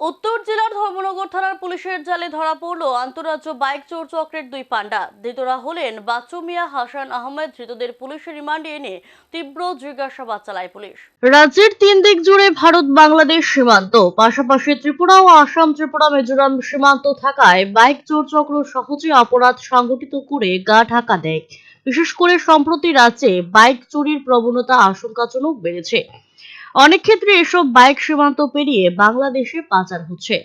উত্তর জেলার ধর্মনগর থানার পুলিশের জালে ধরা পড়ল আন্তরাজ্য বাইক চোর চক্রের দুই পান্ডা ধৃতরা হলেন বাচ্চু মিয়া হাসান আহমেদ। ধৃতদের পুলিশের রিমান্ডে এনে তীব্র জিজ্ঞাসাবাদ চালায় পুলিশ। রাজ্যের তিন দিক জুড়ে ভারত বাংলাদেশ সীমান্ত। পাশাপাশি ত্রিপুরা ও আসাম ত্রিপুরা মিজোরাম সীমান্ত থাকায় বাইক চোর চক্র সহজে অপরাধ সংগঠিত করে গা ঢাকা দেয়। বিশেষ করে সম্প্রতি রাজ্যে বাইক চুরির প্রবণতা আশঙ্কাজনক বেড়েছে। অনেক ক্ষেত্রে এসব বাইক সীমান্ত পেরিয়ে বাংলাদেশে পাচার হচ্ছে।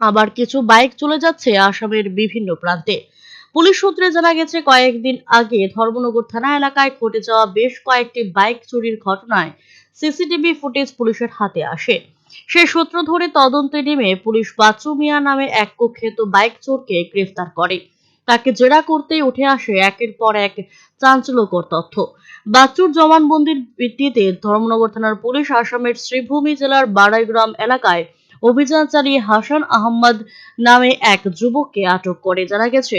আবার কিছু বাইক চলে যাচ্ছে আসামের বিভিন্ন প্রান্তে। পুলিশ সূত্রে জানা গেছে, কয়েকদিন আগে ধর্মনগর থানা এলাকায় ঘটে যাওয়া বেশ কয়েকটি বাইক চুরির ঘটনায় সিসিটিভি ফুটেজ পুলিশের হাতে আসে। সে সূত্র ধরে তদন্তে নেমে পুলিশ বাচ্চু মিয়া নামে এক কুখ্যাত বাইক চোরকে গ্রেফতার করে। তাকে জেরা করতেই উঠে আসে একের পর এক চাঞ্চল্যকর তথ্য। বাচ্চুর জবানবন্দির ভিত্তিতে ধর্মনগর থানার পুলিশ আসামের শ্রীভূমি জেলার বাড়াইগ্রাম এলাকায় অভিযান চালিয়ে হাসান আহম্মদ নামে এক যুবককে আটক করে। জানা গেছে,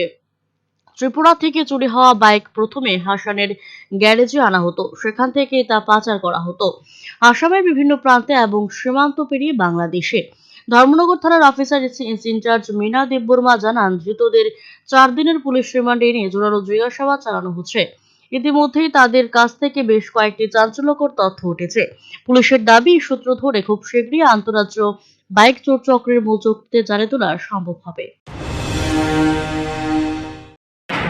ত্রিপুরা থেকে চুরি হওয়া বাইক প্রথমে হাসানের গ্যারেজে আনা হতো। সেখান থেকে তা পাচার করা হতো। আসামের বিভিন্ন প্রান্তে এবং সীমান্ত পেরিয়ে বাংলাদেশে। ধর্মনগর থানার অফিসার ইনচার্জ মিনা দেববর্মা জানান, ধৃতদের চার দিনের পুলিশ রিমান্ডে এনে জোরালো জিজ্ঞাসাবাদ চালানো হচ্ছে। ইতিমধ্যেই তাদের কাছ থেকে বেশ কয়েকটি চাঞ্চল্যকর তথ্য উঠেছে। পুলিশের দাবি, সূত্র ধরে খুব শীঘ্রই আন্তরাজ্য বাইক চোর চক্রের মূল চুক্তিতে জানে তোলা সম্ভব হবে।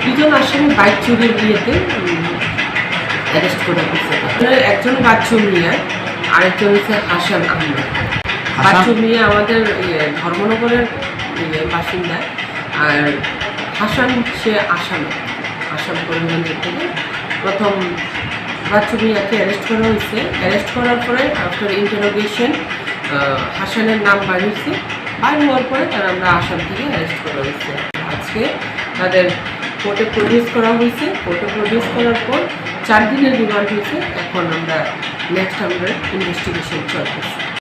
দুজন আসামি বাইক চুরির বিয়েতে অ্যারেস্ট একজন বাচ্চু মিয়া আরেকজন হচ্ছে হাসান আহমেদ। বাচ্চু মিয়া আমাদের ইয়ে, ধর্মনগরের ইয়ে, বাসিন্দা। আর হাসান সে আসাম। আসাম করিমগঞ্জের থেকে প্রথম বাচ্চু মিয়াকে অ্যারেস্ট করা হয়েছে। অ্যারেস্ট করার পরে আফটার ইন্টারোগেশন হাসানের নাম বাড়িয়েছে বাইর হওয়ার পরে তারা আমরা আসাম থেকে অ্যারেস্ট করা হয়েছে। আজকে তাদের কোর্টে প্রডিউস করা হয়েছে। কোর্টে প্রডিউস করার পর চার দিনের রিমান্ড হয়েছে। এখন আমরা নেক্সট আমরা ইনভেস্টিগেশন চলতেছে।